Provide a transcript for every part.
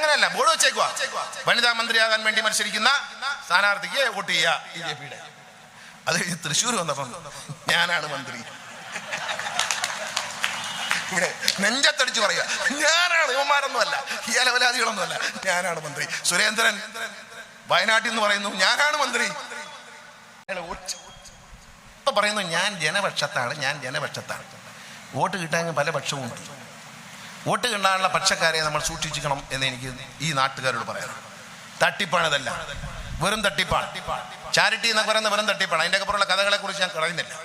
അങ്ങനെയല്ല ബോർഡ് വെച്ചേക്കുക വനിതാ മന്ത്രിയാകാൻ വേണ്ടി മത്സരിക്കുന്ന സ്ഥാനാർത്ഥിക്ക് വോട്ട് ചെയ്യുക ബി ജെ പിയുടെ. അത് കഴിഞ്ഞ് തൃശ്ശൂർ വന്നപ്പം ഞാനാണ് മന്ത്രി. ഇവിടെ നെഞ്ചത്തടിച്ച് പറയുക ഞാനാണ് യുവമാരൊന്നുമല്ല ഈ അലവലാദികളൊന്നുമല്ല ഞാനാണ് മന്ത്രി. സുരേന്ദ്രൻ വയനാട്ടിൽ നിന്ന് പറയുന്നു ഞാനാണ് മന്ത്രി. പറയുന്നു ഞാൻ ജനപക്ഷത്താണ് ഞാൻ ജനപക്ഷത്താണ്. വോട്ട് കിട്ടാൻ പല പക്ഷവുമുണ്ട്. വോട്ട് കിട്ടാനുള്ള പക്ഷക്കാരെ നമ്മൾ സൂക്ഷിച്ചിക്കണം എന്ന് എനിക്ക് ഈ നാട്ടുകാരോട് പറയാം. തട്ടിപ്പാണിതല്ല വെറും തട്ടിപ്പാണ്. ചാരിറ്റി എന്നൊക്കെ പറയുന്ന വെറും തട്ടിപ്പാണ്. അതിന്റെ അപ്പുറമുള്ള കഥകളെ കുറിച്ച് ഞാൻ പറയുന്നില്ല.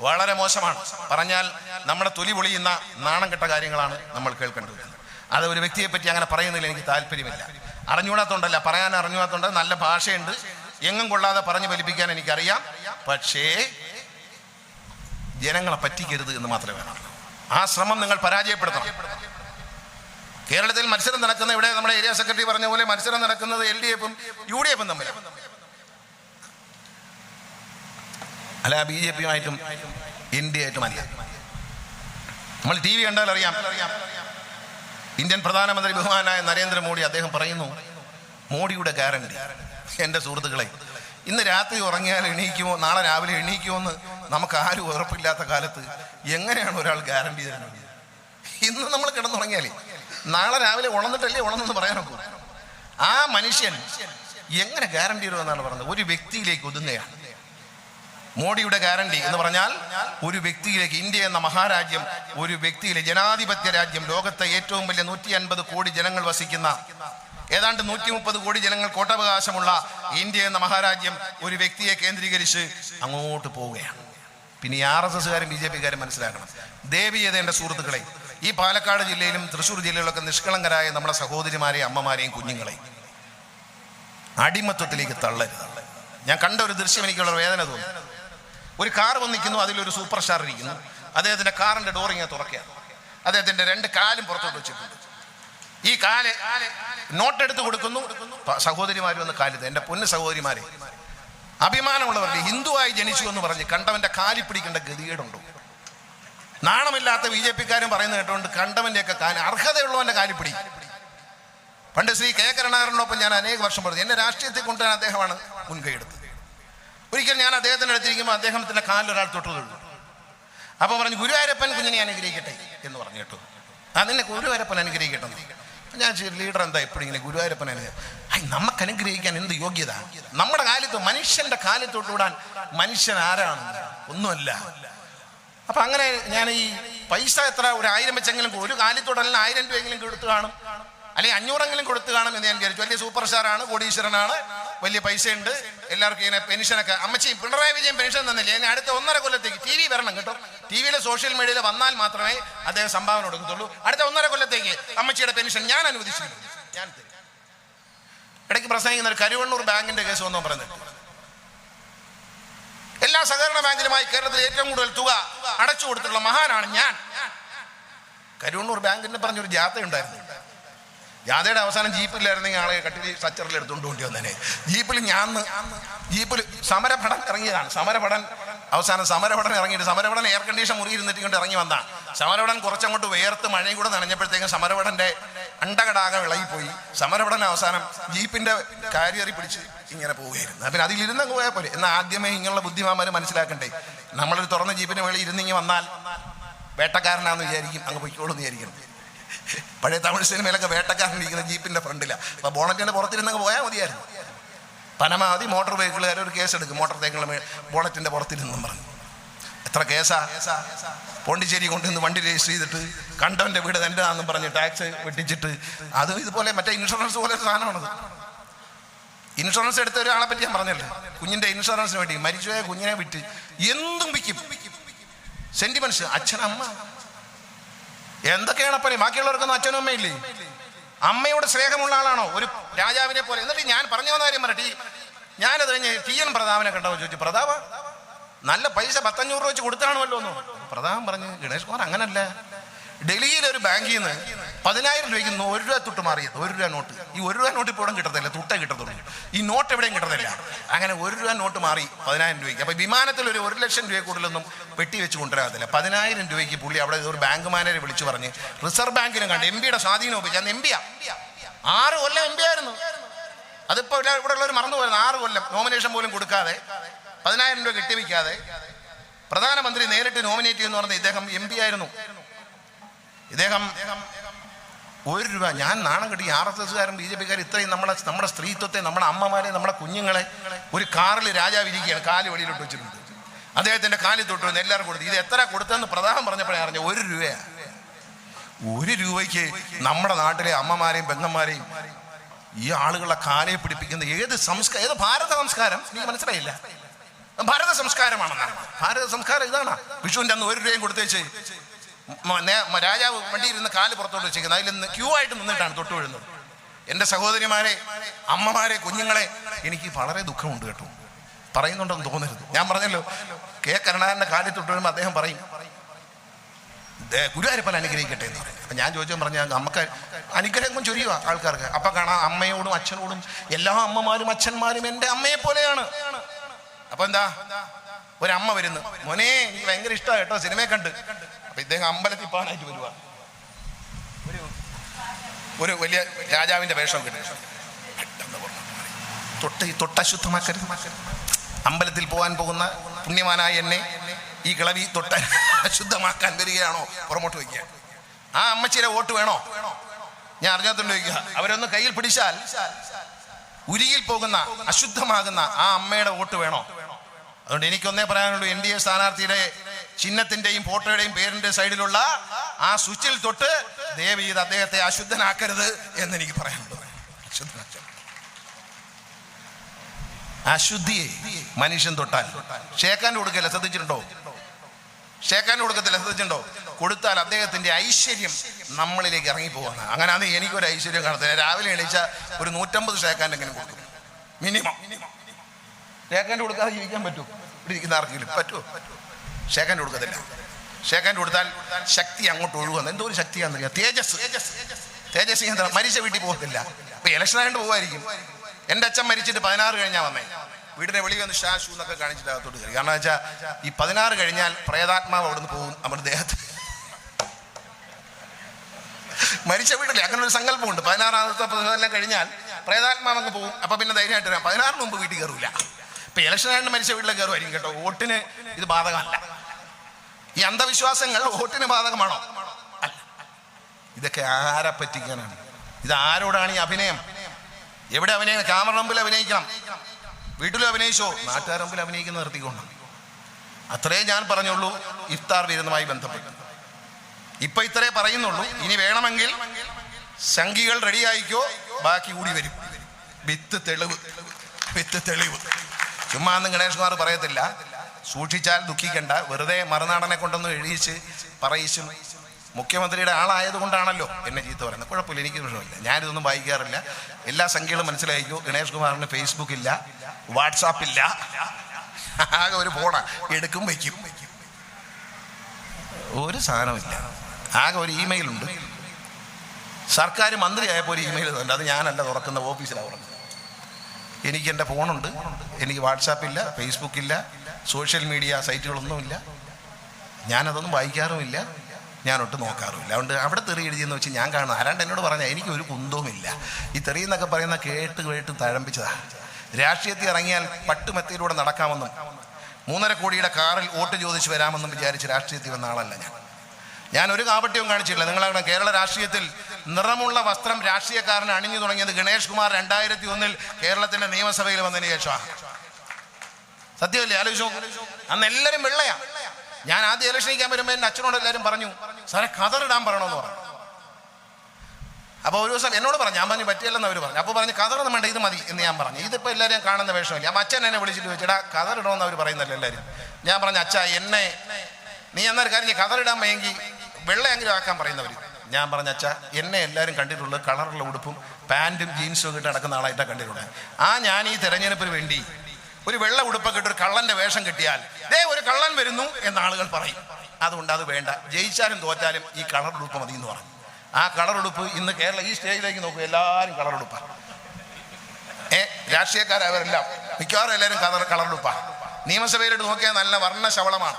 വളരെ മോശമാണ്. പറഞ്ഞാൽ നമ്മുടെ തൊലി പൊളിയുന്ന നാണം കെട്ട കാര്യങ്ങളാണ് നമ്മൾ കേൾക്കേണ്ടത് അത് ഒരു വ്യക്തിയെ പറ്റി അങ്ങനെ പറയുന്നതിൽ എനിക്ക് താല്പര്യമില്ല. അറിഞ്ഞുകൂടാത്തോണ്ടല്ല പറയാൻ അറിഞ്ഞുകൂടാത്തോണ്ട് നല്ല ഭാഷയുണ്ട്. എങ്ങും കൊള്ളാതെ പറഞ്ഞു ഫലിപ്പിക്കാൻ എനിക്കറിയാം. പക്ഷേ ജനങ്ങളെ പറ്റിക്കരുത് എന്ന് മാത്രമേ വേണം ആ ശ്രമം നിങ്ങൾ പരാജയപ്പെടുത്തണം. കേരളത്തിൽ മത്സരം നടക്കുന്ന ഇവിടെ നമ്മുടെ ഏരിയ സെക്രട്ടറി പറഞ്ഞ പോലെ മത്സരം നടക്കുന്നത് എൽ ഡി എഫും യു ഡി എഫും തമ്മിൽ അല്ല ബി ജെ പിയുമായിട്ടും അല്ല. നമ്മൾ ടി വി കണ്ടാൽ അറിയാം. ഇന്ത്യൻ പ്രധാനമന്ത്രി ബഹുമാനായ നരേന്ദ്രമോദി അദ്ദേഹം പറയുന്നു മോഡിയുടെ ഗ്യാരണ്ടി. എന്റെ സുഹൃത്തുക്കളെ ഇന്ന് രാത്രി ഉറങ്ങിയാൽ എണീക്കുമോ നാളെ രാവിലെ എണീക്കുമോ എന്ന് നമുക്ക് ആരും ഉറപ്പില്ലാത്ത കാലത്ത് എങ്ങനെയാണ് ഒരാൾ ഗ്യാരണ്ടി തരുന്നത്? ഇന്ന് നമ്മൾ കിടന്നുറങ്ങിയാലേ നാളെ രാവിലെ ഉണർന്നിട്ടല്ലേ ഉണർന്നെന്ന് പറയാനൊക്കെ ആ മനുഷ്യൻ എങ്ങനെ ഗ്യാരണ്ടി വരുമെന്നാണ് പറഞ്ഞത്? ഒരു വ്യക്തിയിലേക്ക് ഒതുങ്ങുകയാണ്. മോഡിയുടെ ഗ്യാരണ്ടി എന്ന് പറഞ്ഞാൽ ഒരു വ്യക്തിയിലേക്ക് ഇന്ത്യ എന്ന മഹാരാജ്യം ഒരു വ്യക്തിയിലെ ജനാധിപത്യ രാജ്യം ലോകത്തെ ഏറ്റവും വലിയ നൂറ്റി അൻപത് കോടി ജനങ്ങൾ വസിക്കുന്ന ഏതാണ്ട് നൂറ്റി മുപ്പത് കോടി ജനങ്ങൾ കോട്ടവകാശമുള്ള ഇന്ത്യ എന്ന മഹാരാജ്യം ഒരു വ്യക്തിയെ കേന്ദ്രീകരിച്ച് അങ്ങോട്ട് പോവുകയാണ്. പിന്നെ ആർ എസ് എസ്സുകാരും ബി ജെ പിക്കാരും മനസ്സിലാക്കണം. ദേവിയത സുഹൃത്തുക്കളെ ഈ പാലക്കാട് ജില്ലയിലും തൃശ്ശൂർ ജില്ലയിലൊക്കെ നിഷ്കളങ്കരായ നമ്മുടെ സഹോദരിമാരെയും അമ്മമാരെയും കുഞ്ഞുങ്ങളെയും അടിമത്വത്തിലേക്ക് തള്ളരുത്. ഞാൻ കണ്ട ഒരു ദൃശ്യം എനിക്കുള്ള വേദന തോന്നി. ഒരു കാർ വന്നിരിക്കുന്നു അതിലൊരു സൂപ്പർ സ്റ്റാർ ഇരിക്കുന്നു. അദ്ദേഹത്തിന്റെ കാറിന്റെ ഡോർ ഇങ്ങനെ തുറക്കുകയാണ്. അദ്ദേഹത്തിന്റെ രണ്ട് കാലും പുറത്തോട്ട് വെച്ചിട്ടുണ്ട്. ഈ കാൽ നോട്ട് എടുത്ത് കൊടുക്കുന്നു. സഹോദരിമാർ വന്ന് കാലിത് എന്റെ പൊന്ന് സഹോദരിമാരെ അഭിമാനമുള്ളവരുടെ ഹിന്ദുവായി ജനിച്ചു എന്ന് പറഞ്ഞ് കണ്ടവന്റെ കാലി പിടിക്കേണ്ട ഗതികേടുണ്ടോ? നാണമില്ലാത്ത ബി ജെ പിക്കാരും പറയുന്നത് കേട്ടുകൊണ്ട് കണ്ടവന്റെയൊക്കെ കാൽ അർഹതയുള്ളവന്റെ കാലി പിടി. പണ്ട് ശ്രീ കെ കരുണാകരനോടൊപ്പം ഞാൻ അനേക വർഷം പറഞ്ഞു എന്നെ രാഷ്ട്രീയത്തിൽ കൊണ്ടുവരാൻ അദ്ദേഹമാണ് മുൻകൈ എടുത്തത് ഒരിക്കൽ ഞാൻ അദ്ദേഹത്തിന്റെ അടുത്തിരിക്കുമ്പോൾ അദ്ദേഹത്തിന്റെ കാലിൽ ഒരാൾ തൊട്ടു അപ്പോൾ പറഞ്ഞു ഗുരുവായൂരപ്പൻ കുഞ്ഞിനെ അനുഗ്രഹിക്കട്ടെ എന്ന് പറഞ്ഞു കേട്ടു. നിന്നെ ഗുരുവായൂരപ്പൻ അനുഗ്രഹിക്കട്ടെ. ഞാൻ ലീഡർ എന്താ എപ്പോഴും ഇങ്ങനെ ഗുരുവായൂരപ്പൻ അനുഗ്രഹം നമുക്ക് അനുഗ്രഹിക്കാൻ എന്ത് യോഗ്യത? നമ്മുടെ കാലത്ത് മനുഷ്യന്റെ കാലത്തോട്ട് വിടാൻ മനുഷ്യൻ ആരാണ് ഒന്നുമല്ല. അപ്പൊ അങ്ങനെ ഞാൻ ഈ പൈസ എത്ര? ഒരു ആയിരം വെച്ചെങ്കിലും ഒരു കാലി കാലിത്തോടല്ല ആയിരം രൂപയെങ്കിലും കൊടുത്തു കാണും. അല്ലെങ്കിൽ അഞ്ഞൂറെങ്കിലും കൊടുത്തു കാണും എന്ന് ഞാൻ വിചാരിച്ചു. വലിയ സൂപ്പർ സ്റ്റാറാണ് കോടീശ്വരനാണ് വലിയ പൈസയുണ്ട്. എല്ലാവർക്കും ഇങ്ങനെ പെൻഷനൊക്കെ അമ്മച്ചി പിണറായി വിജയൻ പെൻഷൻ തന്നില്ല? ഇനി അടുത്ത ഒന്നര കൊല്ലത്തേക്ക് ടി വി വരണം കേട്ടോ. ടി വിയിലെ സോഷ്യൽ മീഡിയയിൽ വന്നാൽ മാത്രമേ അദ്ദേഹം സംഭാവന കൊടുക്കത്തുള്ളൂ. അടുത്ത ഒന്നര കൊല്ലത്തേക്ക് അമ്മച്ചിയുടെ പെൻഷൻ ഞാൻ അനുവദിച്ചു ഞാൻ ഇടയ്ക്ക് പ്രസംഗിക്കുന്ന ഒരു കരുവണ്ണൂർ ബാങ്കിന്റെ കേസ് വന്നോ പറഞ്ഞിട്ട്? എല്ലാ സഹകരണ ബാങ്കിലുമായി കേരളത്തിൽ ഏറ്റവും കൂടുതൽ തുക അടച്ചു കൊടുത്തിട്ടുള്ള മഹാനാണ് ഞാൻ. കരുവണ്ണൂർ ബാങ്കിന്റെ പറഞ്ഞൊരു ജാഥ ഉണ്ടായിരുന്നു ജാഥയുടെ അവസാനം ജീപ്പിലായിരുന്നെങ്കിൽ ആളെ കട്ടിൽ സച്ചറിൽ എടുത്തുകൊണ്ട് കൊണ്ടി വന്നേനെ. ജീപ്പിൽ ഞാൻ ജീപ്പിൽ സമരഭടൻ ഇറങ്ങിയതാണ്. സമരഭടൻ അവസാനം സമരഭടൻ ഇറങ്ങിയിട്ട് സമരഭടൻ എയർ കണ്ടീഷൻ മുറിയിരുന്നിട്ട് കൊണ്ട് ഇറങ്ങി വന്നതാണ് സമരഭടൻ കുറച്ചങ്ങോട്ട് വേർത്ത് മഴയും കൂടെ നനഞ്ഞപ്പോഴത്തേക്കും സമരഭടന്റെ അണ്ടകടാകം ഇളകിപ്പോയി സമരപഠന അവസാനം ജീപ്പിന്റെ കാരിയറി പിടിച്ച് ഇങ്ങനെ പോവുകയായിരുന്നു. പിന്നെ അതിലിരുന്ന് അങ്ങ് പോയാൽ പോലെ എന്നാൽ ആദ്യമേ ഇങ്ങനെയുള്ള ബുദ്ധിമാന്മാർ മനസ്സിലാക്കണ്ടേ? നമ്മളൊരു തുറന്ന ജീപ്പിന് മേളിൽ ഇരുന്നിങ്ങി വന്നാൽ വേട്ടക്കാരനാന്ന് വിചാരിക്കും അങ്ങ് പൊയ്ക്കോളൂ എന്ന് വിചാരിക്കണം പഴയ തമിഴ് സിനിമയിലൊക്കെ വേട്ടക്കാരൻ ഇരിക്കുന്ന ജീപ്പിന്റെ ഫ്രണ്ടിലാണ് അപ്പൊ ബോണറ്റിന്റെ പുറത്തിരുന്നങ്ങ് പോയാൽ മതിയായിരുന്നു. പരമാവധി മോട്ടോർ വെഹിക്കിളുകാർ ഒരു കേസ് എടുക്കും. മോട്ടോർ വെഹിക്കിൾ ബോണറ്റിന്റെ പുറത്തിരുന്നും പറഞ്ഞു. എത്ര കേസാ? പോണ്ടിച്ചേരി കൊണ്ടുവന്ന് വണ്ടി രജിസ്റ്റർ ചെയ്തിട്ട് കണ്ടവന്റെ വീട് എന്റെതാണെന്നും പറഞ്ഞ് ടാക്സ് വെട്ടിച്ചിട്ട് അത് ഇതുപോലെ മറ്റേ ഇൻഷുറൻസ് പോലെ സാധനമാണത്. ഇൻഷുറൻസ് എടുത്ത ഒരാളെ പറ്റി ഞാൻ പറഞ്ഞല്ലോ? കുഞ്ഞിന്റെ ഇൻഷുറൻസിന് വേണ്ടി മരിച്ചുപോയ കുഞ്ഞിനെ വിറ്റ് എന്തും വിൽക്കും. സെന്റിമെന്റ്സ് അമ്മ. എന്തൊക്കെയാണ് അപ്പനെ? ബാക്കിയുള്ളവർക്കൊന്നും അച്ഛനും അമ്മയില്ലേ അമ്മയോട് സ്നേഹമുള്ള ആളാണോ? ഒരു രാജാവിനെ പോലെ. എന്നിട്ട് ഞാൻ പറഞ്ഞു വന്ന കാര്യം പറയട്ടെ. ഞാനത് കഴിഞ്ഞ് ടി എൻ പ്രതാപനെ കണ്ടോ ചോദിച്ചു. പ്രതാപ നല്ല പൈസ പത്തഞ്ഞൂറ് രൂപ വെച്ച് കൊടുത്താണല്ലോ എന്ന്. പ്രധാനം പറഞ്ഞു ഗണേഷ് കുമാർ അങ്ങനല്ല. ഡൽഹിയിലെ ഒരു ബാങ്കിൽ നിന്ന് പതിനായിരം രൂപയ്ക്ക് ഒരു രൂപ തൊട്ട് മാറിയത്. ഒരു രൂപ നോട്ട്. ഈ ഒരു രൂപ നോട്ട് ഇവിടെ കിട്ടത്തില്ല. തുട്ട കിട്ടത്തുള്ളൂ. ഈ നോട്ട് എവിടെയും കിട്ടത്തില്ല. അങ്ങനെ ഒരു രൂപ നോട്ട് മാറി പതിനായിരം രൂപയ്ക്ക്. അപ്പൊ വിമാനത്തിൽ ഒരു ഒരു ലക്ഷം രൂപ കൂടുതലൊന്നും പെട്ടി വെച്ച് കൊണ്ടുവരാത്തില്ല പതിനായിരം രൂപയ്ക്ക് പുള്ളി അവിടെ ഒരു ബാങ്ക് മാനേജർ വിളിച്ചു പറഞ്ഞ് റിസർവ് ബാങ്കിനും കണ്ട് എം പിയുടെ സ്വാധീനം ഉപയോഗിച്ചു അന്ന് എം പിയാ. ആറ് കൊല്ലം എം പി ആയിരുന്നു. അതിപ്പോ ഇവിടെ ഉള്ളവർ മറന്നു പോയിരുന്നു ആറ് കൊല്ലം നോമിനേഷൻ പോലും കൊടുക്കാതെ പതിനായിരം രൂപ കെട്ടിവെക്കാതെ പ്രധാനമന്ത്രി നേരിട്ട് നോമിനേറ്റ് എന്ന് പറഞ്ഞ ഇദ്ദേഹം എം പി ആയിരുന്നു. ഇദ്ദേഹം ഒരു രൂപ ഞാൻ നാണം കിട്ടി ആർ എസ് എസ്സുകാരും ബി ജെ പിക്കാരും ഇത്രയും നമ്മളെ നമ്മുടെ സ്ത്രീത്വത്തെ നമ്മുടെ അമ്മമാരെ നമ്മുടെ കുഞ്ഞുങ്ങളെ ഒരു കാറിൽ രാജാവ് ഇരിക്കുകയാണ് കാൽ വെളിയിലോട്ട് വെച്ചിട്ടുണ്ട്. അദ്ദേഹത്തിന്റെ കാലിൽ തൊട്ട് വന്ന് എല്ലാവരും കൊടുത്തു. ഇത് എത്ര കൊടുത്തെന്ന് പ്രധാനം പറഞ്ഞപ്പോഴേ അറിഞ്ഞ. ഒരു രൂപയാ. ഒരു രൂപയ്ക്ക് നമ്മുടെ നാട്ടിലെ അമ്മമാരെയും പെങ്ങന്മാരെയും ഈ ആളുകളെ കാലയെ പിടിപ്പിക്കുന്ന ഏത് സംസ്കാരം ഏത് ഭാരത സംസ്കാരം? നീ മനസ്സിലായില്ല? ഭാരത സംസ്കാരമാണെന്നാണ് ഭാരത സംസ്കാരം ഇതാണ്. വിഷുവിന്റെ അന്ന് ഒരു രൂപയും കൊടുത്തേച്ച് രാജാവ് വണ്ടിയിരുന്ന് കാൽ പുറത്തോട്ട് വെച്ചിരിക്കുന്നത് അതിൽ നിന്ന് ക്യൂ ആയിട്ട് നിന്നിട്ടാണ് തൊട്ട് വീഴുന്നത്. എന്റെ സഹോദരിമാരെ അമ്മമാരെ കുഞ്ഞുങ്ങളെ എനിക്ക് വളരെ ദുഃഖമുണ്ട് കേട്ടോ. പറയുന്നുണ്ടെന്ന് തോന്നരുത്. ഞാൻ പറഞ്ഞല്ലോ കെ കരുണാകരന്റെ കാലിൽ തൊട്ട് വീഴുമ്പോൾ അദ്ദേഹം പറയും ഗുരുവായൂരപ്പൻ അനുഗ്രഹിക്കട്ടെ എന്ന് പറയും. അപ്പം ഞാൻ ചോദിച്ചാൽ പറഞ്ഞാൽ നമുക്ക് അനുഗ്രഹം ചൊരിയുക ആൾക്കാർക്ക്. അപ്പം കാണാം അമ്മയോടും അച്ഛനോടും എല്ലാ അമ്മമാരും അച്ഛന്മാരും എന്റെ അമ്മയെ പോലെയാണ് അപ്പം എന്താ? ഒരമ്മ വരുന്നു. മോനെ എനിക്ക് ഭയങ്കര ഇഷ്ടമാണ് കേട്ടോ സിനിമയെ കണ്ട്. അപ്പൊ ഇദ്ദേഹം അമ്പലത്തിൽ പോകാനായിട്ട് വരുവാ. ഒരു ഒരു വലിയ രാജാവിന്റെ വേഷം കിട്ടും. തൊട്ട് തൊട്ടശുദ്ധമാക്കരുത് അമ്പലത്തിൽ പോകാൻ പോകുന്ന പുണ്യവാനായ എന്നെ ഈ കിളവി തൊട്ട അശുദ്ധമാക്കാൻ വരികയാണോ? പുറമോട്ട് വയ്ക്കുക. ആ അമ്മച്ചിയുടെ വോട്ട് വേണോ? ഞാൻ അറിഞ്ഞാത്തോണ്ട് വയ്ക്കുക അവരൊന്ന് കയ്യിൽ പിടിച്ചാൽ ഉരിയിൽ പോകുന്ന അശുദ്ധമാകുന്ന ആ അമ്മയുടെ വോട്ട് വേണോ? അതുകൊണ്ട് എനിക്കൊന്നേ പറയാനുള്ളൂ എൻ ഡി എ സ്ഥാനാർത്ഥിയുടെ ചിഹ്നത്തിന്റെയും ഫോട്ടോയുടെയും പേരിന്റെ സൈഡിലുള്ള ആ സ്വിച്ചിൽ തൊട്ട് ദേവി ഇത് അദ്ദേഹത്തെ അശുദ്ധനാക്കരുത് എന്ന് എനിക്ക് അശുദ്ധനാക്കരുത്. അശുദ്ധിയെ മനുഷ്യൻ തൊട്ടാൽ. ഷേക്കാൻ കൊടുക്കല്ല ശ്രദ്ധിച്ചിട്ടുണ്ടോ? ഷേക്കാൻ കൊടുക്കത്തില്ല ശ്രദ്ധിച്ചിട്ടുണ്ടോ? കൊടുത്താൽ അദ്ദേഹത്തിന്റെ ഐശ്വര്യം നമ്മളിലേക്ക് ഇറങ്ങി പോകുന്ന അങ്ങനെ അത് എനിക്കൊരു ഐശ്വര്യം കാണത്തില്ല. രാവിലെ എണീച്ച ഒരു നൂറ്റമ്പത് ഷേക്കാൻ എങ്ങനെ കൊടുക്കും. Minimum minimum. ഷേക്കാന്റെ കൊടുക്കാതെ ജീവിക്കാൻ പറ്റുമോ? ഇവിടെ ഇരിക്കുന്ന ആർക്കെങ്കിലും പറ്റുമോ? ഷേക്കാന്റെ കൊടുക്കത്തില്ല. ഷേക്കാന്റെ കൊടുത്താൽ ശക്തി അങ്ങോട്ട് ഒഴുകുന്നു. എന്തോ ഒരു ശക്തിയാണെന്നറിയാം തേജസ്. തേജസ് എന്താ മരിച്ച വീട്ടിൽ പോകത്തില്ല. ഇപ്പൊ ഇലക്ഷൻ ആയിട്ട് പോകുമായിരിക്കും എന്റെ അച്ഛൻ മരിച്ചിട്ട് പതിനാറ് കഴിഞ്ഞാൽ വന്നേ. വീടിനെ വെളി വന്ന് ഷാഷു എന്നൊക്കെ കാണിച്ചിട്ട് അകത്തോട്ട് കയറി. കാരണം വെച്ചാൽ ഈ പതിനാറ് കഴിഞ്ഞാൽ പ്രേതാത്മാവ് അവിടെ നിന്ന് പോകും. നമ്മുടെ ദേഹത്ത്. മരിച്ച വീട്ടിലെ അങ്ങനെ ഒരു സങ്കല്പമുണ്ട്. പതിനാറാമത്തെ എല്ലാം കഴിഞ്ഞാൽ പ്രേതാത്മാവ് അങ്ങ് പോകും. അപ്പൊ പിന്നെ ധൈര്യമായിട്ട് വരാം. പതിനാറിന് മുമ്പ് വീട്ടിൽ കയറൂല. ഇപ്പൊ ഇലക്ഷൻ ആയിട്ട് മരിച്ച വീട്ടിലെ കയറുമായിരിക്കും കേട്ടോ. വോട്ടിന് ഇത് ബാധകമല്ല. ഈ അന്ധവിശ്വാസങ്ങൾ വോട്ടിന് ബാധകമാണോ? അല്ല. ഇതൊക്കെ ആരെ പറ്റിക്കാനാണ്? ഇത് ആരോടാണ് ഈ അഭിനയം? എവിടെ അഭിനയം? ക്യാമറ മുമ്പിൽ അഭിനയിക്കണം. വീട്ടിലും അഭിനയിച്ചോ? നാട്ടുകാർ മുമ്പിൽ അഭിനയിക്കുന്ന നിർത്തിക്കൊണ്ട്. അത്രേ ഞാൻ പറഞ്ഞുള്ളൂ ഇഫ്താർ വിരുന്നുമായി ബന്ധപ്പെട്ട്. ഇപ്പൊ ഇത്രേ പറയുന്നുള്ളൂ. ഇനി വേണമെങ്കിൽ സംഖികൾ റെഡിയായിക്കോ ബാക്കി കൂടി വരും. വിത്ത് തെളിവ്. വിത്ത് തെളിവ്. ചുമ്മാ അന്ന് ഗണേഷ് കുമാർ പറയത്തില്ല. സൂക്ഷിച്ചാൽ ദുഃഖിക്കണ്ട. വെറുതെ മറുനാടനെ കൊണ്ടൊന്ന് എഴുതിച്ച് പറയിച്ചും മുഖ്യമന്ത്രിയുടെ ആളായത് കൊണ്ടാണല്ലോ എന്നെ ചീത്ത പറയുന്നത്. കുഴപ്പമില്ല എനിക്ക് പ്രശ്നമില്ല. ഞാനിതൊന്നും വായിക്കാറില്ല. എല്ലാ സംഖ്യകളും മനസ്സിലായിക്കോ? ഗണേഷ് കുമാറിന് ഫേസ്ബുക്ക് ഇല്ല വാട്സാപ്പ് ഇല്ല. ആകെ ഒരു ഫോണാ എടുക്കും വയ്ക്കും. ഒരു സാധനമില്ല ആകെ ഒരു ഇമെയിൽ ഉണ്ട്. സർക്കാർ മന്ത്രിയായപ്പോൾ ഒരു ഇമെയിൽ തന്നെ അത് ഞാനല്ല തുറക്കുന്ന ഓഫീസിലാണ് തുറക്കുന്നത്. എനിക്ക് എന്റെ ഫോണുണ്ട്. എനിക്ക് വാട്സാപ്പില്ല ഫേസ്ബുക്കില്ല സോഷ്യൽ മീഡിയ സൈറ്റുകളൊന്നുമില്ല. ഞാനതൊന്നും വായിക്കാറുമില്ല. ഞാനൊട്ട് നോക്കാറുമില്ല. അതുകൊണ്ട് അവിടെ തെറി എഴുതിയെന്ന് വെച്ച് ഞാൻ കാണുന്നു ആരാണ്ട് എന്നോട് പറഞ്ഞാൽ എനിക്ക് ഒരു കുന്തവുമില്ല. ഈ തെറി എന്നൊക്കെ പറയുന്ന കേട്ട് കേട്ട് തഴമ്പിച്ചതാണ് രാഷ്ട്രീയത്തിൽ ഇറങ്ങിയാൽ പട്ടുമെത്തയിലൂടെ നടക്കാമെന്നും മൂന്നര കോടിയുടെ കാറിൽ വോട്ട് ചോദിച്ച് വരാമെന്നും വിചാരിച്ച് രാഷ്ട്രീയത്തിൽ വന്ന ആളല്ല ഞാൻ. ഞാൻ ഒരു കാപട്യവും കാണിച്ചില്ല നിങ്ങളാണ് കേരള രാഷ്ട്രീയത്തിൽ നിറമുള്ള വസ്ത്രം രാഷ്ട്രീയക്കാരൻ അണിഞ്ഞു തുടങ്ങിയത് ഗണേഷ് കുമാർ രണ്ടായിരത്തി ഒന്നിൽ കേരളത്തിന്റെ നിയമസഭയിൽ വന്നതിന് ശേഷമാണ്. സത്യമല്ലേ? ആലോചിച്ചോ അന്ന് എല്ലാവരും വെള്ളയാ. ഞാൻ ആദ്യം ഇലക്ഷൻ നിൽക്കാൻ വരുമ്പോൾ എന്റെ അച്ഛനോട് എല്ലാവരും പറഞ്ഞു സാറെ കതറിടാൻ പറയണമെന്ന് പറഞ്ഞു. അപ്പോൾ ഒരു ദിവസം എന്നോട് പറഞ്ഞു ഞാൻ പറഞ്ഞു പറ്റിയല്ലെന്ന് അവർ പറഞ്ഞു. അപ്പോൾ പറഞ്ഞു കതറൊന്നും വേണ്ട ഇത് മതി എന്ന് ഞാൻ പറഞ്ഞു. ഇതിപ്പോൾ എല്ലാവരും കാണുന്ന വേഷമില്ല. അപ്പം അച്ഛൻ എന്നെ വിളിച്ചിട്ട് ചോദിച്ചടാ കതറിടണമെന്ന് അവർ പറയുന്നല്ലോ എല്ലാവരും ഞാൻ പറഞ്ഞു അച്ഛാ എന്നെ നീ എന്നൊരു കാര്യം കതറിടാൻ വയ്യെങ്കിൽ വെള്ളയെങ്കിലും ആക്കാൻ പറയുന്നവർ ഞാൻ പറഞ്ഞ അച്ഛാ എന്നെ എല്ലാവരും കണ്ടിട്ടുള്ളത് കളറുള്ള ഉടുപ്പും പാന്റും ജീൻസും ഒക്കെ ഇട്ട് നടക്കുന്ന ആളായിട്ടാണ് കണ്ടിട്ടുള്ളത്. ആ ഞാൻ ഈ തെരഞ്ഞെടുപ്പിന് വേണ്ടി ഒരു വെള്ള ഉടുപ്പൊക്കെ ഇട്ട് ഒരു കള്ളന്റെ വേഷം കിട്ടിയാൽ ദേ ഒരു കള്ളൻ വരുന്നു എന്ന് ആളുകൾ പറയും. അതുകൊണ്ട് അത് വേണ്ട. ജയിച്ചാലും തോറ്റാലും ഈ കളർ ഉടുപ്പ് മതി എന്ന് പറഞ്ഞു. ആ കളർ ഉടുപ്പ് ഇന്ന് കേരള ഈ സ്റ്റേജിലേക്ക് നോക്കും എല്ലാവരും കളർ ഉടുപ്പാണ് ഏ രാഷ്ട്രീയക്കാരവരെല്ലാം മിക്കവാറും എല്ലാവരും കളർ കളർ ഉടുപ്പാണ് നിയമസഭയിലോട്ട് നോക്കിയാൽ നല്ല വർണ ശവളമാണ്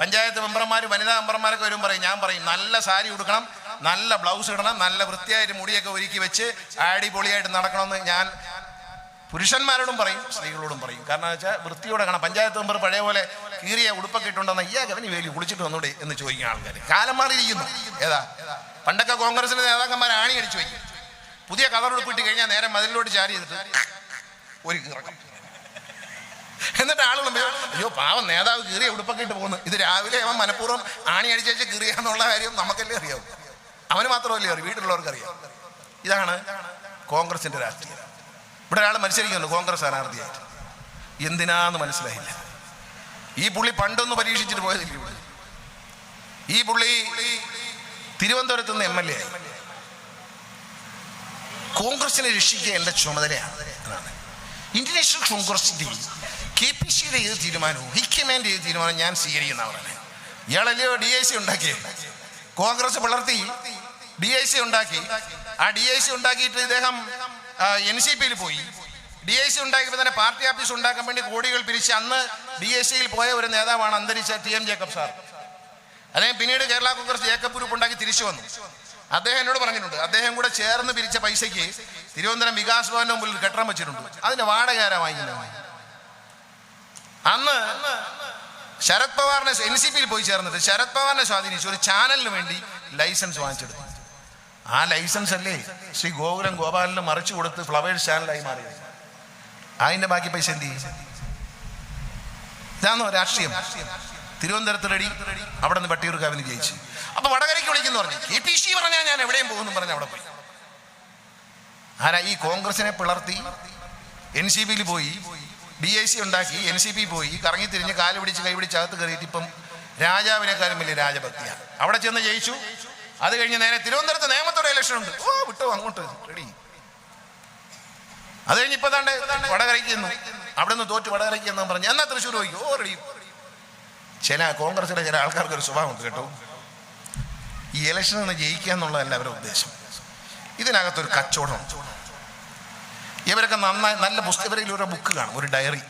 പഞ്ചായത്ത് മെമ്പർമാർ വനിതാ മെമ്പർമാരൊക്കെ വരും പറയും ഞാൻ പറയും നല്ല സാരി ഉടുക്കണം നല്ല ബ്ലൗസ് ഇടണം നല്ല വൃത്തിയായിട്ട് മുടിയൊക്കെ ഒരുക്കി വെച്ച് അടിപൊളിയായിട്ട് നടക്കണമെന്ന് ഞാൻ പുരുഷന്മാരോടും പറയും സ്ത്രീകളോടും പറയും. കാരണം വെച്ചാൽ വൃത്തിയോടെ കാണാം. പഞ്ചായത്ത് മെമ്പർ പഴയ പോലെ കീറിയ ഉടുപ്പൊക്കെ ഇട്ടുണ്ടെന്ന് അയ്യാ അവന് വേലി കുളിച്ചിട്ട് വന്നൂടെ എന്ന് ചോദിക്കുന്ന ആൾക്കാർ കാലം മാറിയിരിക്കുന്നു. ഏതാ? പണ്ടൊക്കെ കോൺഗ്രസിന്റെ നേതാക്കന്മാർ ആണി അടിച്ചു വയ്ക്കും പുതിയ കളർ ഉടുപ്പിട്ട് കഴിഞ്ഞാൽ നേരെ മതിലോട്ട് ചാരി ചെയ്തിട്ട് ഒരു കീറക്കം എന്നിട്ട് ആളുകൾ അയ്യോ പാവം നേതാവ് കീറിയ ഉടുപ്പൊക്കെ ഇട്ട് പോകുന്നു. ഇത് രാവിലെ അവൻ മനഃപൂർവം ആണി അടിച്ചേച്ച് കീറിയാന്നുള്ള കാര്യം നമുക്കല്ലേ അറിയാവൂ. അവന് മാത്രമല്ലേ അറിയാം വീട്ടിലുള്ളവർക്ക് അറിയാം. ഇതാണ് കോൺഗ്രസിന്റെ രാഷ്ട്രീയം. ഇവിടെ ഒരാൾ മത്സരിക്കുന്നുണ്ട് കോൺഗ്രസ് സ്ഥാനാർത്ഥിയായിട്ട്. എന്തിനാന്ന് മനസ്സിലായില്ല. ഈ പുള്ളി പണ്ടൊന്ന് പരീക്ഷിച്ചിട്ട് പോയതില്ല ഈ പുള്ളി തിരുവനന്തപുരത്ത് നിന്ന് എം എൽ എ ആയി. കോൺഗ്രസിനെ രക്ഷിക്കുക എന്റെ ചുമതലയാണ് ഇന്ത്യൻ നാഷണൽ കെ പി സിയുടെ ഏത് തീരുമാനവും ഹൈക്കമാൻഡ് ഏത് തീരുമാനവും ഞാൻ സ്വീകരിക്കുന്നവരാണ് ഇയാളല്ലയോ ഡി ഐ സി ഉണ്ടാക്കിയത്? കോൺഗ്രസ് പിളർത്തി. ഡി ഐ സി ഉണ്ടാക്കി. ആ ഡി ഐ സി ഉണ്ടാക്കിയിട്ട് ഇദ്ദേഹം എൻ സി പിയിൽ പോയി. ഡി ഐ സി ഉണ്ടാക്കിയപ്പോൾ തന്നെ പാർട്ടി ഓഫീസ് ഉണ്ടാക്കാൻ വേണ്ടി കോടികൾ പിരിച്ച് അന്ന് ഡി ഐ സിയിൽ പോയ ഒരു നേതാവാണ് അന്തരിച്ച ടി എം ജേക്കബ് സാർ. അദ്ദേഹം പിന്നീട് കേരള കോൺഗ്രസ് ജേക്കബ് ഗ്രൂപ്പ് ഉണ്ടാക്കി തിരിച്ചു വന്നു. അദ്ദേഹം എന്നോട് പറഞ്ഞിട്ടുണ്ട് അദ്ദേഹം കൂടെ ചേർന്ന് പിരിച്ച പൈസയ്ക്ക് തിരുവനന്തപുരം വികാസ് ഭവന്റെ മുമ്പിൽ കെട്ടണം വെച്ചിട്ടുണ്ട്. അതിന്റെ വാടക വാങ്ങി അന്ന് ശരത് പവാറിനെ എൻ സി പിയിൽ പോയി ചേർന്നിട്ട് ശരത് പവാറിനെ സ്വാധീനിച്ചു ഒരു ചാനലിന് വേണ്ടി ലൈസൻസ് വാങ്ങിച്ചെടുത്തു. ആ ലൈസൻസ് അല്ലേ? ശ്രീ ഗോകുലം ഗോപാലിന് മറിച്ചു കൊടുത്ത് ഫ്ലവേഴ്സ് ചാനലായി മാറി. അതിന്റെ ബാക്കി പൈസ എന്ത് ചെയ്യും? ഇതാണോ രാഷ്ട്രീയം? തിരുവനന്തപുരത്ത് റെഡി. അവിടെ നിന്ന് വട്ടിയൂർക്കാവിന് ജയിച്ചു. അപ്പൊ വടകരയ്ക്ക് വിളിക്കുന്നു പറഞ്ഞു. കെ പി സി പറഞ്ഞാൽ ഞാൻ എവിടെയും പോകുന്നു പറഞ്ഞ് അവിടെ പോയി. ആരാ ഈ കോൺഗ്രസിനെ പിളർത്തി? എൻ സി പിയിൽ പോയി. ഡി ഐ സി ഉണ്ടാക്കി. എൻ സി പി പോയി. കറങ്ങി തിരിഞ്ഞ് കാൽ പിടിച്ച് കൈ പിടിച്ച് അകത്ത് കയറിയിട്ട് ഇപ്പം രാജാവിനെക്കാരും വലിയ രാജഭക്തിയാണ്. അവിടെ ചെന്ന് ജയിച്ചു. അത് കഴിഞ്ഞ് നേരെ തിരുവനന്തപുരത്ത് നിയമത്തോടെ ഇലക്ഷൻ ഉണ്ട്. ഓ വിട്ടോ അങ്ങോട്ട്. റെഡി. അത് കഴിഞ്ഞ് ഇപ്പൊ താണ്ട് വടകരയ്ക്ക് ചെന്നു അവിടെ നിന്ന് തോറ്റ് വടകരയ്ക്ക് എന്ന് പറഞ്ഞു. എന്നാ തൃശ്ശൂർ പോയി? ഓ റെഡി. ചില കോൺഗ്രസിലെ ചില ആൾക്കാർക്ക് ഒരു സ്വഭാവമുണ്ട് കേട്ടോ. ഈ ഇലക്ഷനിൽ നിന്ന് ജയിക്കുക എന്നുള്ളതല്ല അവരുടെ ഉദ്ദേശം. ഇതിനകത്തൊരു കച്ചവടം. ഇവരൊക്കെ നന്നായി നല്ല പുസ്തക ഇവരിൽ ഒരു ബുക്ക് കാണും. ഒരു ഡയറി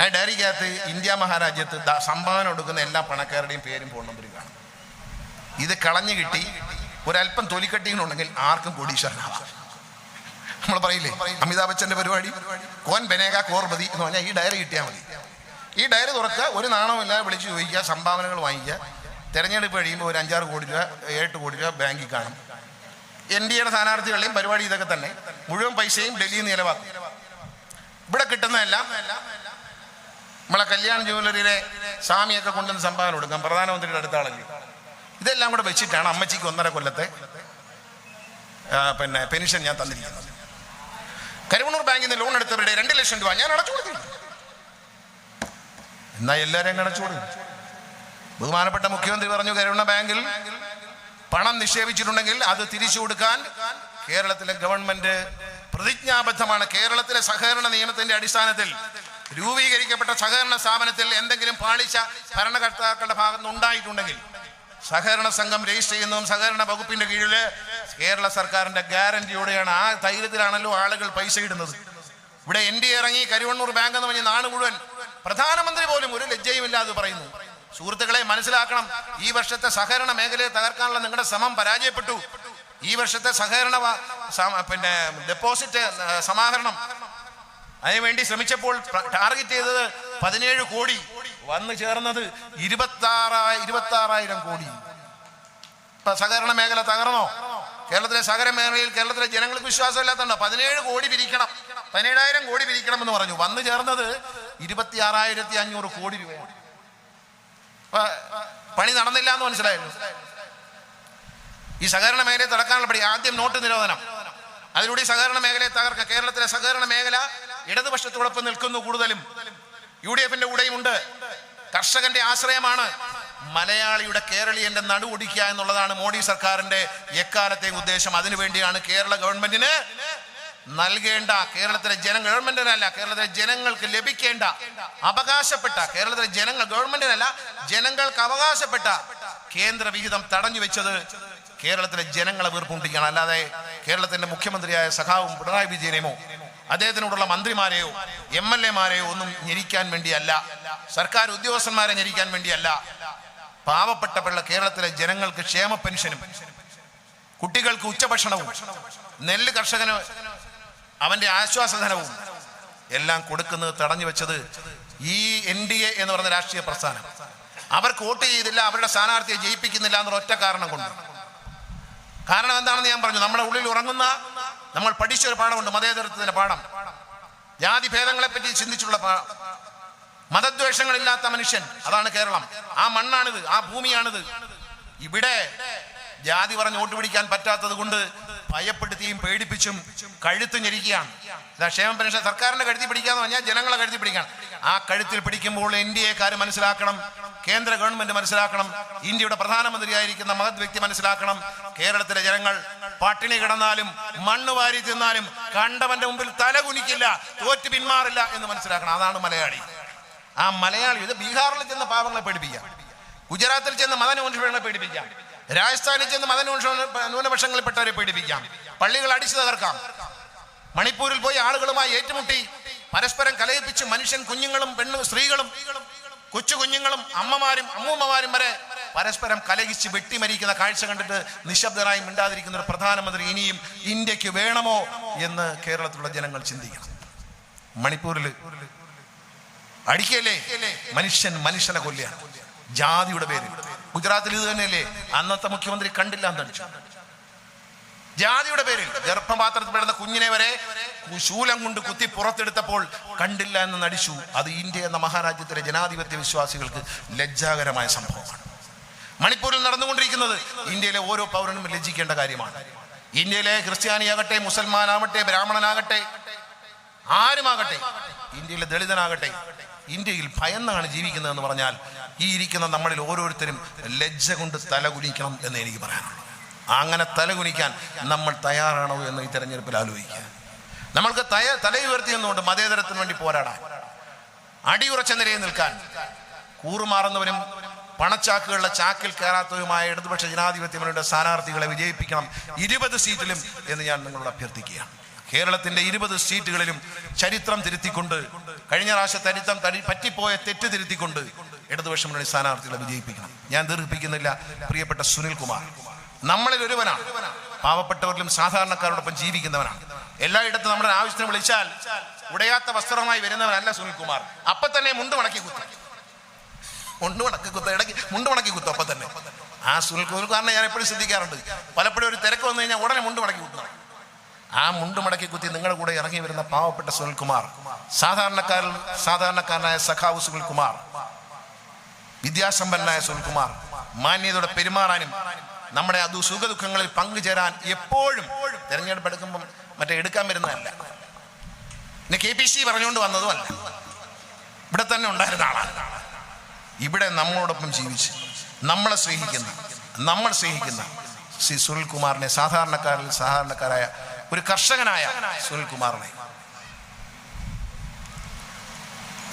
ആ ഡയറിക്കകത്ത് ഇന്ത്യ മഹാരാജ്യത്ത് സംഭാവന കൊടുക്കുന്ന എല്ലാ പണക്കാരുടെയും പേരും ഫോൺ നമ്പറും കാണും. ഇത് കളഞ്ഞു കിട്ടി. ഒരല്പം തൊലിക്കട്ടിങ്ങളുണ്ടെങ്കിൽ ആർക്കും കോടീശ്വരനാവാം. നമ്മൾ പറയില്ലേ? അമിതാഭ് ബച്ചന്റെ പരിപാടി? കോൻ ബനേക കോർമതി എന്ന് പറഞ്ഞാൽ ഈ ഡയറി കിട്ടിയാൽ മതി. ഈ ഡയറി തുറക്കുക ഒരു നാണമില്ലാതെ വിളിച്ചു ചോദിക്കുക സംഭാവനകൾ വാങ്ങിക്കുക. തെരഞ്ഞെടുപ്പ് കഴിയുമ്പോൾ ഒരു അഞ്ചാറ് കോടി രൂപ ഏഴ് കോടി രൂപ ബാങ്കിൽ കാണും. എൻ ഡി എയുടെ സ്ഥാനാർത്ഥികളുടെയും പരിപാടി ഇതൊക്കെ തന്നെ. മുഴുവൻ പൈസയും ഡൽഹിയിൽ നിലവാക്കും ഇവിടെ കിട്ടുന്നതെല്ലാം നമ്മളെ കല്യാൺ ജുവലറിയിലെ സ്വാമിയൊക്കെ കൊണ്ടുവന്ന് സംഭാവന കൊടുക്കാം. പ്രധാനമന്ത്രിയുടെ അടുത്ത ആളല്ലേ? ഇതെല്ലാം കൂടെ വെച്ചിട്ടാണ് അമ്മച്ചിക്ക് ഒന്നര കൊല്ലത്തെ പിന്നെ പെൻഷൻ ഞാൻ തന്നിരിക്കുന്നത്. കരുവണ്ണൂർ ബാങ്കിൽ നിന്ന് ലോൺ എടുത്തവരുടെ രണ്ട് ലക്ഷം രൂപ ഞാൻ അടച്ചു കൊടുത്തു. എന്നാ എല്ലാവരെയും അടച്ചു കൊടുക്കും ബഹുമാനപ്പെട്ട മുഖ്യമന്ത്രി പറഞ്ഞു കരുണ ബാങ്കിൽ പണം നിക്ഷേപിച്ചിട്ടുണ്ടെങ്കിൽ അത് തിരിച്ചു കൊടുക്കാൻ കേരളത്തിലെ ഗവൺമെന്റ് പ്രതിജ്ഞാബദ്ധമാണ്. കേരളത്തിലെ സഹകരണ നിയമത്തിന്റെ അടിസ്ഥാനത്തിൽ രൂപീകരിക്കപ്പെട്ട സഹകരണ സ്ഥാപനത്തിൽ എന്തെങ്കിലും പാളിച്ച ഭരണകർത്താക്കളുടെ ഭാഗത്ത് ഉണ്ടായിട്ടുണ്ടെങ്കിൽ സഹകരണ സംഘം രജിസ്റ്റർ ചെയ്യുന്നതും സഹകരണ വകുപ്പിന്റെ കീഴിൽ കേരള സർക്കാരിന്റെ ഗ്യാരണ്ടിയോടെയാണ് ആ ധൈര്യത്തിലാണല്ലോ ആളുകൾ പൈസ ഇടുന്നത്. ഇവിടെ എൻ ഡി ഇറങ്ങി കരുവണ്ണൂർ ബാങ്ക് എന്ന് പറഞ്ഞ നാട് മുഴുവൻ പ്രധാനമന്ത്രി പോലും ഒരു ലജ്ജയുമില്ലാതെ പറയുന്നു. സുഹൃത്തുക്കളെ മനസ്സിലാക്കണം ഈ വർഷത്തെ സഹകരണ മേഖലയെ തകർക്കാനുള്ള നിങ്ങളുടെ ശ്രമം പരാജയപ്പെട്ടു. ഈ വർഷത്തെ സഹകരണ പിന്നെ ഡെപ്പോസിറ്റ് സമാഹരണം. അതിനുവേണ്ടി ശ്രമിച്ചപ്പോൾ ടാർഗറ്റ് ചെയ്തത് പതിനേഴ് കോടി. വന്നു ചേർന്നത് ഇരുപത്തി ആറായി ഇരുപത്തി ആറായിരം കോടി. ഇപ്പൊ സഹകരണ മേഖല തകർന്നോ? കേരളത്തിലെ സഹകരണ മേഖലയിൽ കേരളത്തിലെ ജനങ്ങൾക്ക് വിശ്വാസമില്ലാത്തതുണ്ടോ പതിനേഴ് കോടി പിരിക്കണം. പതിനേഴായിരം കോടി പിരിക്കണം എന്ന് പറഞ്ഞു. വന്നു ചേർന്നത് ഇരുപത്തി ആറായിരത്തി അഞ്ഞൂറ് കോടി രൂപയാണ്. പണി നടന്നില്ല എന്ന് മനസ്സിലായല്ലോ? ഈ സഹകരണ മേഖലയെ തടക്കാനുള്ള പടി ആദ്യം നോട്ട് നിരോധനം. അതിലൂടെ സഹകരണ മേഖലയെ തകർക്കുക കേരളത്തിലെ സഹകരണ മേഖല ഇടതുപക്ഷത്തോടൊപ്പം നിൽക്കുന്നു കൂടുതലും. യു ഡി എഫിന്റെ കൂടെയും ഉണ്ട്. കർഷകന്റെ ആശ്രയമാണ് മലയാളിയുടെ കേരളീയന്റെ നടുവൊടിക്കുക എന്നുള്ളതാണ് മോഡി സർക്കാരിന്റെ എക്കാലത്തെയും ഉദ്ദേശം. അതിനുവേണ്ടിയാണ് കേരള ഗവൺമെന്റിന് നൽകേണ്ട കേരളത്തിലെ ജന ഗവൺമെന്റിനല്ല കേരളത്തിലെ ജനങ്ങൾക്ക് ലഭിക്കേണ്ട അവകാശപ്പെട്ട കേരളത്തിലെ ജനങ്ങൾ ഗവൺമെന്റിനല്ല ജനങ്ങൾക്ക് അവകാശപ്പെട്ട കേന്ദ്ര വിഹിതം തടഞ്ഞു വെച്ചത് കേരളത്തിലെ ജനങ്ങളെ വീർപ്പുണ്ടിക്കണം അല്ലാതെ കേരളത്തിന്റെ മുഖ്യമന്ത്രിയായ സഖാവും പിണറായി വിജയനെയോ അദ്ദേഹത്തിനോടുള്ള മന്ത്രിമാരെയോ എം എൽ എമാരെയോ ഒന്നും ഞെരിക്കാൻ വേണ്ടിയല്ല. സർക്കാർ ഉദ്യോഗസ്ഥന്മാരെ ഞെരിക്കാൻ വേണ്ടിയല്ല. പാവപ്പെട്ട പിള്ള കേരളത്തിലെ ജനങ്ങൾക്ക് ക്ഷേമ പെൻഷനും കുട്ടികൾക്ക് ഉച്ചഭക്ഷണവും നെല്ല് കർഷകന് അവന്റെ ആശ്വാസധനവും എല്ലാം കൊടുക്കുന്നത് തടഞ്ഞു വെച്ചത് ഈ എൻ ഡി എ എന്ന് പറയുന്ന രാഷ്ട്രീയ പ്രസ്ഥാനം. അവർക്ക് വോട്ട് ചെയ്തില്ല അവരുടെ സ്ഥാനാർത്ഥിയെ ജയിപ്പിക്കുന്നില്ല എന്നുള്ള ഒറ്റ കാരണം കൊണ്ട്. കാരണം എന്താണെന്ന് ഞാൻ പറഞ്ഞു. നമ്മുടെ ഉള്ളിൽ ഉറങ്ങുന്ന നമ്മൾ പഠിച്ച ഒരു പാഠമുണ്ട് മതേതരത്വത്തിന്റെ പാഠം. ജാതി ഭേദങ്ങളെ പറ്റി ചിന്തിച്ചുള്ള പാ- മതദ്വേഷങ്ങളില്ലാത്ത മനുഷ്യൻ അതാണ് കേരളം. ആ മണ്ണാണിത് ആ ഭൂമിയാണിത്. ഇവിടെ ജാതി പറഞ്ഞ് വോട്ട് പിടിക്കാൻ പറ്റാത്തത് കൊണ്ട് ഭയപ്പെടുത്തിയും പേടിപ്പിച്ചും കഴുത്ത് ഞെരിക്കുകയാണ് ക്ഷേമ പെൻഷൻ സർക്കാരിന്റെ കഴുത്തി പിടിക്കാന്ന് പറഞ്ഞാൽ ജനങ്ങളെ കഴുത്തി പിടിക്കണം. ആ കഴുത്തിൽ പിടിക്കുമ്പോൾ എൻ ഡി മനസ്സിലാക്കണം കേന്ദ്ര ഗവൺമെന്റ് മനസ്സിലാക്കണം ഇന്ത്യയുടെ പ്രധാനമന്ത്രിയായിരിക്കുന്ന മഹത് വ്യക്തി മനസ്സിലാക്കണം. കേരളത്തിലെ ജനങ്ങൾ പട്ടിണി കിടന്നാലും മണ്ണ് വാരി തിന്നാലും കണ്ടവന്റെ മുമ്പിൽ തല കുനിക്കില്ല തോറ്റ് പിന്മാറില്ല എന്ന് മനസ്സിലാക്കണം. അതാണ് മലയാളി. ആ മലയാളി ഇത് ബീഹാറിൽ ചെന്ന് പാവങ്ങളെ പേടിപ്പിക്കാം. ഗുജറാത്തിൽ ചെന്ന് മതന്യൂനപക്ഷങ്ങളെ പേടിപ്പിക്കാം. രാജസ്ഥാനിൽ ചെന്ന് മതന്യൂനപക്ഷ ന്യൂനപക്ഷങ്ങളിൽപ്പെട്ടവരെ പീഡിപ്പിക്കാം പള്ളികൾ അടിച്ചു തകർക്കാം. മണിപ്പൂരിൽ പോയി ആളുകളുമായി ഏറ്റുമുട്ടി. പരസ്പരം കലയിപ്പിച്ച് മനുഷ്യൻ കുഞ്ഞുങ്ങളും പെണ്ണു സ്ത്രീകളും കൊച്ചു കുഞ്ഞുങ്ങളും അമ്മമാരും അമ്മൂമ്മമാരും വരെ പരസ്പരം കലഹിച്ച് വെട്ടിമരിക്കുന്ന കാഴ്ച കണ്ടിട്ട് നിശബ്ദരായി മിണ്ടാതിരിക്കുന്ന ഒരു പ്രധാനമന്ത്രി ഇനിയും ഇന്ത്യയ്ക്ക് വേണമോ എന്ന് കേരളത്തിലുള്ള ജനങ്ങൾ ചിന്തിക്കണം. മണിപ്പൂരിൽ അടിക്കല്ലേ? മനുഷ്യൻ മനുഷ്യനെ കൊല്ലുകയാണ്. ജാതിയുടെ പേര് ഗുജറാത്തിൽ ഇത് തന്നെയല്ലേ? അന്നത്തെ മുഖ്യമന്ത്രി കണ്ടില്ല എന്ന് അടിച്ചു ജാതിയുടെ പേരിൽ ഗർഭപാത്രത്തിൽ പെടുന്ന കുഞ്ഞിനെ വരെ ശൂലം കൊണ്ട് കുത്തി പുറത്തെടുത്തപ്പോൾ കണ്ടില്ല എന്ന് നടിച്ചു. അത് ഇന്ത്യ എന്ന മഹാരാജ്യത്തിലെ ജനാധിപത്യ വിശ്വാസികൾക്ക് ലജ്ജാകരമായ സംഭവമാണ്. മണിപ്പൂരിൽ നടന്നുകൊണ്ടിരിക്കുന്നത് ഇന്ത്യയിലെ ഓരോ പൗരനും ലജ്ജിക്കേണ്ട കാര്യമാണ്. ഇന്ത്യയിലെ ക്രിസ്ത്യാനിയാകട്ടെ മുസൽമാനാകട്ടെ ബ്രാഹ്മണനാകട്ടെ ആരുമാകട്ടെ ഇന്ത്യയിലെ ദളിതനാകട്ടെ ഇന്ത്യയിൽ ഭയന്നാണ് ജീവിക്കുന്നതെന്ന് പറഞ്ഞാൽ ഈ ഇരിക്കുന്ന നമ്മളിൽ ഓരോരുത്തരും ലജ്ജ കൊണ്ട് തലകുനിക്കണം എന്ന് എനിക്ക് പറയാനുള്ളൂ. അങ്ങനെ തലകുനിക്കാൻ നമ്മൾ തയ്യാറാണോ എന്ന് ഈ തെരഞ്ഞെടുപ്പിൽ ആലോചിക്കുക. നമ്മൾക്ക് തയ തലയുയർത്തി നിന്നുകൊണ്ട് മതേതരത്തിന് വേണ്ടി പോരാടാൻ അടിയുറച്ച നിലയിൽ നിൽക്കാൻ കൂറുമാറുന്നവരും പണച്ചാക്കുകളുടെ ചാക്കിൽ കയറാത്തവരുമായ ഇടതുപക്ഷ ജനാധിപത്യ മുന്നണിയുടെ സ്ഥാനാർത്ഥികളെ വിജയിപ്പിക്കണം ഇരുപത് സീറ്റിലും എന്ന് ഞാൻ നിങ്ങളോട് അഭ്യർത്ഥിക്കുകയാണ്. കേരളത്തിന്റെ ഇരുപത് സീറ്റുകളിലും ചരിത്രം തിരുത്തിക്കൊണ്ട് കഴിഞ്ഞ പ്രാവശ്യം ചരിത്രം പറ്റിപ്പോയ തെറ്റ് തിരുത്തിക്കൊണ്ട് ഇടതുപക്ഷ മുന്നണി സ്ഥാനാർത്ഥികളെ വിജയിപ്പിക്കണം. ഞാൻ ദീർഘിപ്പിക്കുന്നില്ല. പ്രിയപ്പെട്ട സുനിൽ കുമാർ നമ്മളിൽ ഒരുവനാണ്. പാവപ്പെട്ടവരിലും സാധാരണക്കാരോടൊപ്പം ജീവിക്കുന്നവനാണ്. എല്ലായിടത്തും നമ്മുടെ ആവശ്യത്തിന് വിളിച്ചാൽ ഉടയാത്ത വസ്ത്രമായി വരുന്നവനല്ല സുനിൽ കുമാർ. അപ്പൊ തന്നെ മുണ്ട് മടക്കി കുത്തും. മുണ്ട് മടക്കി കുത്ത ഇടയ്ക്ക് മുണ്ട് മടക്കി കുത്തും അപ്പൊ തന്നെ. ആ സുനിൽ കുമാറിനെ ഞാൻ എപ്പോഴും ശ്രദ്ധിക്കാറുണ്ട്. പലപ്പോഴും ഒരു തിരക്ക് വന്നു കഴിഞ്ഞാൽ ഉടനെ മുണ്ട് മടക്കി കുത്തണം ആ മുണ്ട് മടക്കി കുത്തി നിങ്ങളുടെ കൂടെ ഇറങ്ങി വരുന്ന പാവപ്പെട്ട സുനിൽകുമാർ സാധാരണക്കാരൻ സാധാരണക്കാരനായ സഖാവ് സുനിൽകുമാർ വിദ്യാസമ്പന്നനായ സുനിൽകുമാർ മാന്യതയോടെ പെരുമാറാനും നമ്മുടെ അത് സുഖദുഃഖങ്ങളിൽ പങ്കുചേരാൻ എപ്പോഴും തെരഞ്ഞെടുപ്പ് എടുക്കുമ്പം മറ്റേ എടുക്കാൻ വരുന്നതല്ല. പിന്നെ കെ പി സി പറഞ്ഞുകൊണ്ട് വന്നതുമല്ല ഇവിടെ തന്നെ ഉണ്ടായിരുന്ന ആളാണ്. ഇവിടെ നമ്മളോടൊപ്പം ജീവിച്ച് നമ്മളെ സ്നേഹിക്കുന്ന നമ്മൾ സ്നേഹിക്കുന്ന ശ്രീ സുനിൽകുമാറിനെ സാധാരണക്കാരിൽ സാധാരണക്കാരായ ഒരു കർഷകനായ സുനിൽകുമാറിനെ.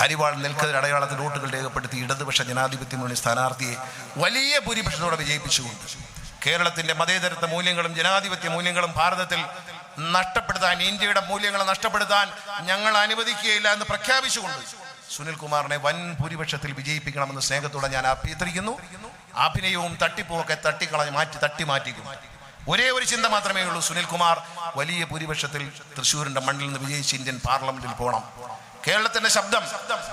അരിവാൾ നെൽക്കതിർ അടയാളത്തിൽ വോട്ടുകൾ രേഖപ്പെടുത്തി ഇടതുപക്ഷ ജനാധിപത്യ മുന്നണി സ്ഥാനാർത്ഥിയെ വലിയ ഭൂരിപക്ഷത്തോടെ വിജയിപ്പിച്ചുകൊണ്ട് കേരളത്തിന്റെ മതേതരത്വ മൂല്യങ്ങളും ജനാധിപത്യ മൂല്യങ്ങളും ഭാരതത്തിൽ നഷ്ടപ്പെടുത്താൻ ഇന്ത്യയുടെ മൂല്യങ്ങൾ നഷ്ടപ്പെടുത്താൻ ഞങ്ങൾ അനുവദിക്കുകയില്ല എന്ന് പ്രഖ്യാപിച്ചുകൊണ്ട് സുനിൽകുമാറിനെ വൻ ഭൂരിപക്ഷത്തിൽ വിജയിപ്പിക്കണമെന്ന് സ്നേഹത്തോടെ ഞാൻ അഭ്യർത്ഥിക്കുന്നു അഭിനയവും തട്ടിപ്പുമൊക്കെ തട്ടിക്കളഞ്ഞ് മാറ്റി തട്ടി മാറ്റിക്കും ഒരേ ഒരു ചിന്ത മാത്രമേ ഉള്ളൂ. സുനിൽകുമാർ വലിയ ഭൂരിപക്ഷത്തിൽ തൃശ്ശൂരിന്റെ മണ്ണിൽ നിന്ന് വിജയിച്ച് ഇന്ത്യൻ പാർലമെന്റിൽ പോകണം. കേരളത്തിന്റെ ശബ്ദം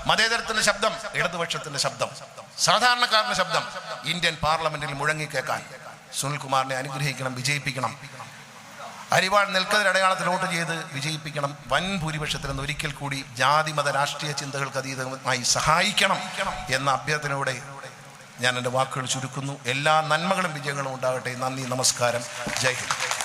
മതേതരത്തിന്റെ ശബ്ദം ഇടതുപക്ഷത്തിന്റെ ശബ്ദം സാധാരണക്കാരന്റെ ശബ്ദം ഇന്ത്യൻ പാർലമെന്റിൽ മുഴങ്ങി മുഴങ്ങിക്കേക്കാൻ സുനിൽകുമാറിനെ അനുഗ്രഹിക്കണം വിജയിപ്പിക്കണം. അരിവാൾ നെൽക്കതിർ അടയാളത്തിൽ വോട്ട് ചെയ്ത് വിജയിപ്പിക്കണം. വൻ ഭൂരിപക്ഷത്തിൽ നിന്ന് ഒരിക്കൽ കൂടി ജാതി മത രാഷ്ട്രീയ ചിന്തകൾക്ക് അതീതമായി സഹായിക്കണം എന്ന അഭ്യർത്ഥനയോടെ ഞാൻ എന്റെ വാക്കുകൾ ചുരുക്കുന്നു. എല്ലാ നന്മകളും വിജയങ്ങളും ഉണ്ടാകട്ടെ. നന്ദി നമസ്കാരം. ജയ് ഹിന്ദ്.